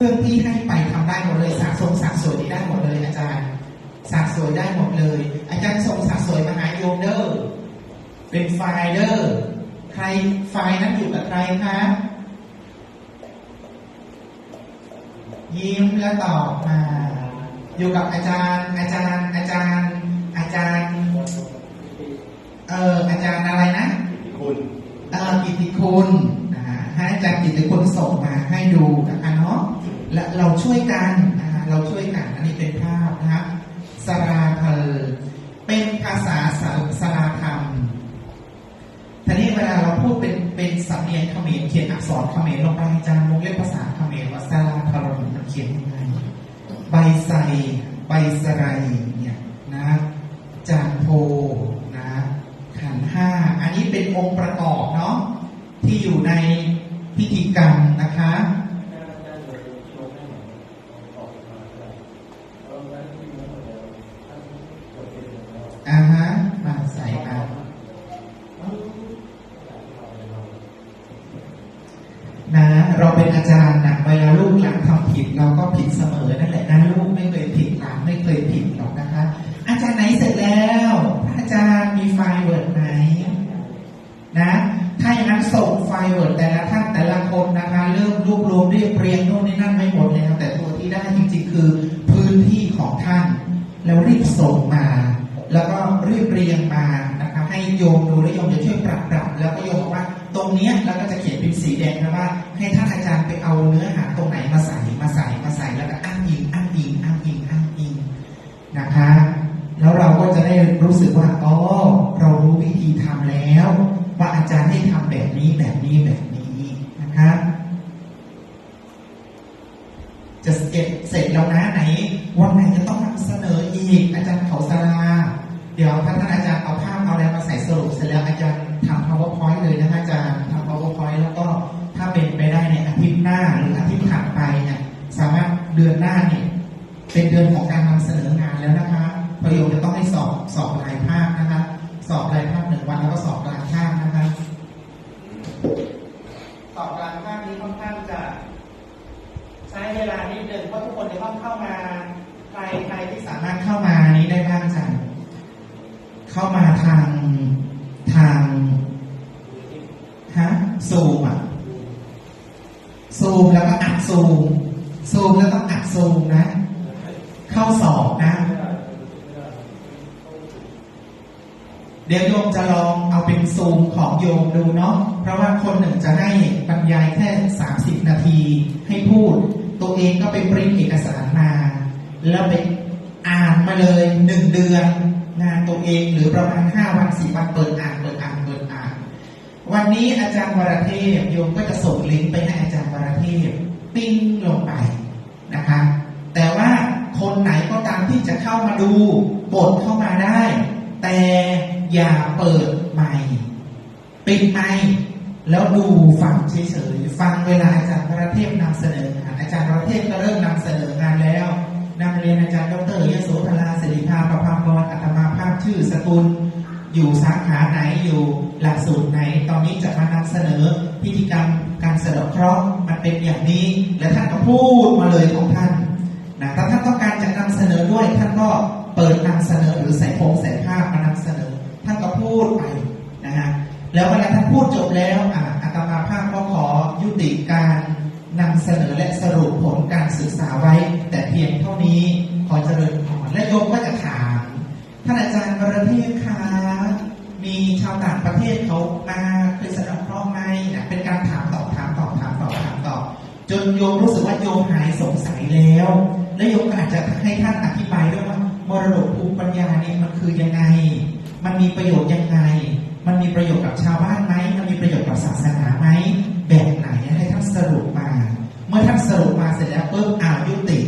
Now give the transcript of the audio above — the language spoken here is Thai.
เรื่องที่ให้ไปทำได้หมดเลยสะสมสะสวยได้หมดเลยอาจารย์สะสวยได้หมดเลย อาจารย์ส่งสะสวยมาหาโยมเดอร์เป็นไฟล์เดอร์ใครไฟล์นั้นอยู่กับใครคะยิ้มแล้วตอบมาอยู่กับอาจารย์ อาจารย์ อาจารย์ อาจารย์เอออาจารย์อะไรนะคุณเอ่อกิตติคุณนะฮะให้อาจารย์กิตติคุณส่งมาให้ดูนะคะเนาะ และเราช่วยกันนะฮะเราช่วยกันอันนี้เป็นภาพนะครับสราเพลเป็นภาษาสาสราธรรมทีนี้เวลาเราพูดเป็นเป็นสำเนียงเขมรเขียนอักษรเขมรลงไปจารย์วงเล็บภาษาเขมรว่าสราพลมันเขียนยังไงใบไทรใบสไรเนี่ยนะจานโพนะขันห้าอันนี้เป็นองค์ประกอบเนาะที่อยู่ในพิธีกรรมนะคะ อ่าฮะ มาใส่มานะ เราเป็นอาจารย์นะเวลาลูกหลานทำผิดเราก็ผิดเสมอนั่นแหละนะลูกไม่เคยผิดหลานไม่เคยผิดหรอกนะคะ อาจารย์ไหนเสร็จแล้ว อาจารย์มีไฟล์เวิร์ดไหมนะถ้าอย่างนั้นส่งไฟล์เวิร์ดแต่ละท่านแต่ละคนนะคะเริ่มรวบรวมเรียบเรียงโน่นนี่นั่นไม่หมดแล้วแต่ตัวที่ได้จริงๆ คือพื้นที่ของท่าน แล้วรีบส่งมา แล้วก็รีบเรียงมานะคะให้โยมดูแล้วโยมจะช่วยปรับปรับแล้วก็โยมว่า ตรงนี้ยแล้วก็จะเขียนเป็นสีแดงนะว่า ให้ท่านอาจารย์ไปเอาเนื้อหาตรงไหนมาใส่มาใส่มาใส่แล้วก็อ้างอิงอ้างอิงอ้างอิงอ้างอิงนะคะ แล้วเราก็จะได้รู้สึกว่าอ๋อเรารู้วิธีทำแล้ว ว่าอาจารย์ให้ทำแบบนี้แบบนี้แบบนี้นะคะจะเก็บเสร็จแล้วนะไหนวันไหนจะต้องนำเสนออีกอาจารย์เขาสลาเดี๋ยวถ้าท่านอาจารย์เอาภาพเอาอะไรมาใส่สรุปเสร็จแล้วอาจารย์ เดือนหน้าเนี่ยเป็นเดือนของการนำเสนองานแล้วนะคะประโยคจะต้องให้สอบสอบรายภาคนะคะ สอบรายภาคหนึ่งวันแล้วก็สอบกลางภาคนะคะสอบกลางภาคนี้ค่อนข้างจะใช้เวลานิดนึงเพราะทุกคนจะต้องเข้ามาใครใครที่สามารถเข้ามานี้ได้บ้างจังเข้ามาทางทางฮะซูมอะซูมแล้วก็อัดซูม ซูมแล้วก็อัดซูมนะ เข้าสอบนะ เดี๋ยวโยมจะลองเอาเป็นซูมของโยมดูเนาะเพราะว่าคนหนึ่งจะให้บรรยายแค่ 30 นาที ให้พูด ตัวเองก็ไปปริ้นเอกสารมา แล้วไปอ่านมาเลยหนึ่งเดือนงานตัวเองหรือประมาณ5วันสิวันเปิดอ่านเปิดอ่านเปิดอ่าน วันนี้อาจารย์วรเทพโยมก็จะส่งลิงก์ไปให้อาจารย์วรเท พปิ้งลงไปนะคะแต่ว่าคนไหนก็ตามที่จะเข้ามาดูบทเข้ามาได้ แต่อย่าเปิดไมค์ปิดไมค์แล้วดูฟังเฉยๆฟังเวลาอาจารย์วระเทพนำเสนองานอาจารย์วระเทพก็เริ่มนำเสนองานแล้วนำเรียนอาจารย์ดรยโสธราสิริภาประภาพรอัตมาภาพชื่อสกุล อยู่สาขาไหนอยู่หลักสูตรไหน ตอนนี้จะมานำเสนอพิธี สะดาะเคราะห์มันเป็นอย่างนี้ และท่านก็พูดมาเลยของท่านนะถ้าท่านต้องการจะนำเสนอด้วย ท่านก็เปิดนำเสนอหรือใส่โพงใส่ภาพมานำเสนอ ท่านก็พูดไปนะฮะแล้วเวลาท่านพูดจบแล้วอะอาตมาภาพก็ขอยุติการนำเสนอและสรุปผลการศึกษาไว้ แต่เพียงเท่านี้ขอเจริญพรและโยมก็จะถามท่านอาจารย์วระเทพคะมีชาวต่างประเทศเขามา นโยมรู้สึกว่าโยมหายสงสัยแล้ว และโยมอาจจะให้ท่านอธิบายด้วยว่ามรดกภูมิปัญญาเนี่ยมันคือยังไง มันมีประโยชน์ยังไง มันมีประโยชน์กับชาวบ้านไหมมันมีประโยชน์กับศาสนาไหมแบบไหนให้ท่านสรุปมา เมื่อท่านสรุปมาเสร็จแล้วปุ๊บอ่ายุติ